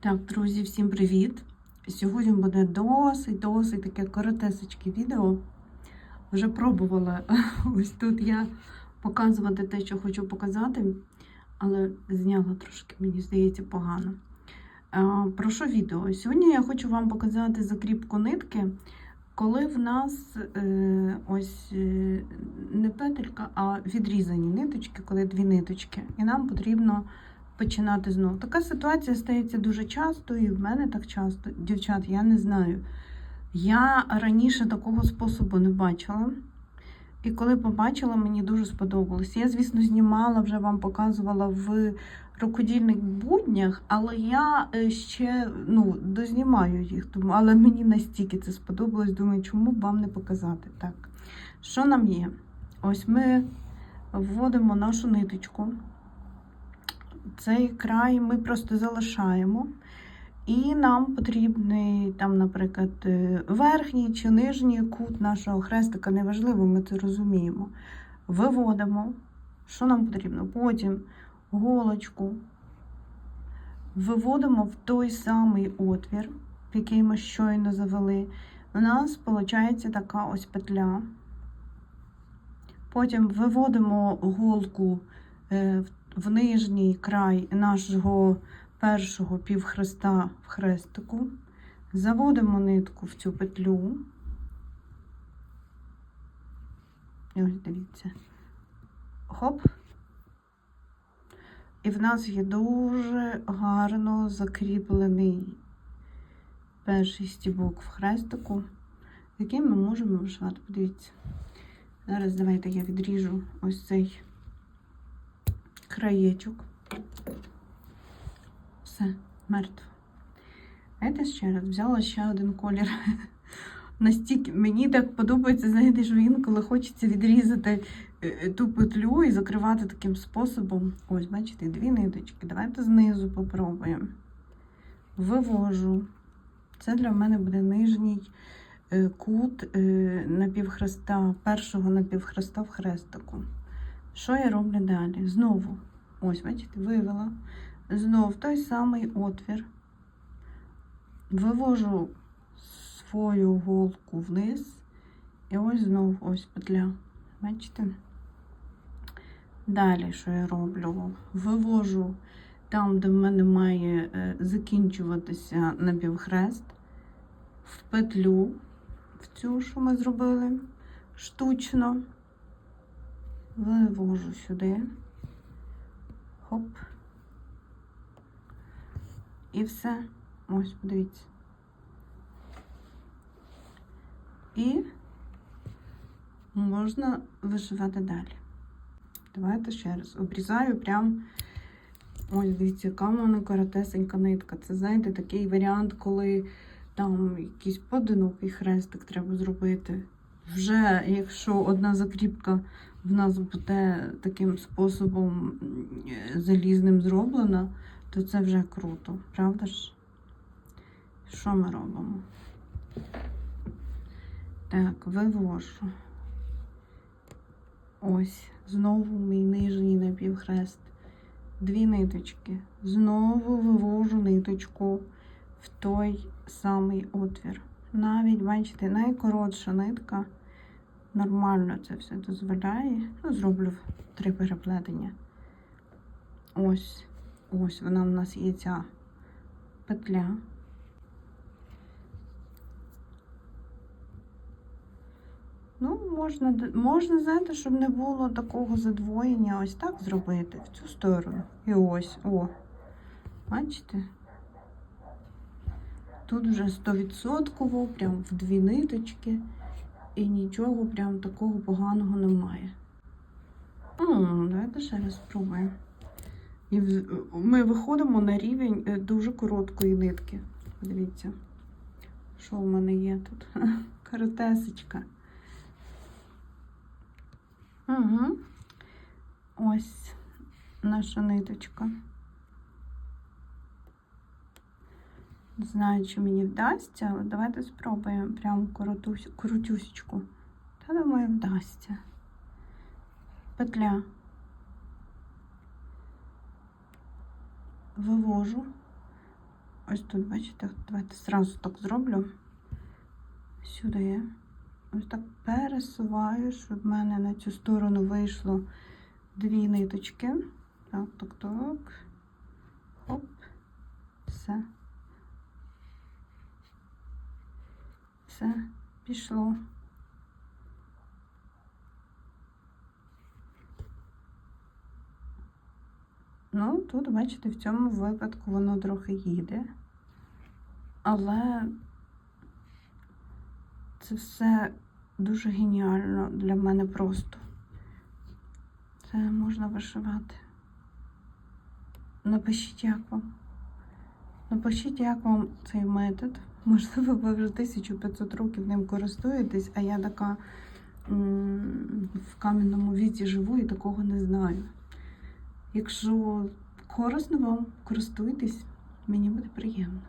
Так, друзі, всім привіт! Сьогодні буде досить-досить таке коротесечке відео. Вже пробувала ось тут я показувати те, що хочу показати, але зняла трошки, мені здається, погано. Про що відео? Сьогодні я хочу вам показати закріпку нитки, коли в нас е, ось е, не петелька, а відрізані ниточки, коли дві ниточки. І нам потрібно починати знову. Така ситуація стається дуже часто, і в мене так часто. Дівчат, я не знаю. Я раніше такого способу не бачила. І коли побачила, мені дуже сподобалось. Я, звісно, знімала, вже вам показувала в рукодільних буднях, але я е, ще ну, дознімаю їх, але мені настільки це сподобалось. Думаю, чому б вам не показати. Так, що нам є? Ось ми вводимо нашу ниточку цей край ми просто залишаємо. І нам потрібний, там, наприклад, е, верхній чи нижній кут нашого хрестика, неважливо, ми це розуміємо. Виводимо, що нам потрібно. Потім голочку виводимо в той самий отвір, в який ми щойно завели. У нас виходить така ось петля. Потім виводимо голку е, в в нижній край нашого першого півхреста в хрестику, заводимо нитку в цю петлю. Ось дивіться. Хоп. І в нас є дуже гарно закріплений перший стібок в хрестику, який ми можемо вишивати. Подивіться. Зараз давайте я відріжу ось цей краєчок. Все, мертво. Знаєте, ще раз взяла ще один колір. Настільки мені так подобається, знаєте, що інколи хочеться відрізати е, ту петлю і закривати таким способом. Ось, бачите, дві ниточки. Давайте знизу попробуємо. Вивожу. Це для мене буде нижній е, кут е, напівхреста, першого напівхреста в хрестику. Що я роблю далі? Знову, ось, бачите, вивела. Знову той самий отвір. Вивожу свою голку вниз. І ось знову ось петля. Бачите? Далі, що я роблю? Вивожу там, де в мене має е, закінчуватися напівхрест, в петлю, в цю, що ми зробили штучно вивожу сюди. Хоп. І все. Ось, подивіться. І можна вишивати далі. Давайте ще раз обрізаю прям. Ось, дивіться, яка в мене коротесенька нитка. Це, знаєте, такий варіант, коли там якийсь поодинокий хрестик треба зробити. Вже, якщо одна закріпка в нас буде таким способом залізним зроблена, то це вже круто, правда ж? Що ми робимо? Так, вивожу. Ось, знову мій нижній напівхрест. Дві ниточки. Знову вивожу ниточку в той самий отвір. Навіть, бачите, найкоротша нитка нормально це все дозволяє. Ну, зроблю три переплетення. Ось, ось вона в нас є ця петля. Ну, можна, можна, знаєте, щоб не було такого задвоєння, ось так зробити в цю сторону. І ось, о, бачите? Тут вже 100%, прям в дві ниточки і нічого прям такого поганого немає. М, Давайте ще раз спробуємо. І ми виходимо на рівень е, дуже короткої нитки. Подивіться, що в мене є тут. Коротесечка. Угу. Ось наша ниточка. Не знаю, чи мені вдасться, але давайте спробуємо прям коротусь, коротюсечку. Та думаю, вдасться. Петля. Вивожу, Ось тут, бачите, давайте зразу так зроблю. Сюди ось так пересуваю, щоб в мене на цю сторону вийшло дві ниточки. Так, так, так. Хоп. Все. Все, пішло. Ну, тут, бачите, в цьому випадку воно трохи їде. Але це все дуже геніально для мене просто. Це можна вишивати. Напишіть, як вам. Напишіть, як вам цей метод. Можливо, ви вже 1500 років ним користуєтесь, а я така в кам'яному віці живу і такого не знаю. Якщо корисно вам, користуйтесь, мені буде приємно.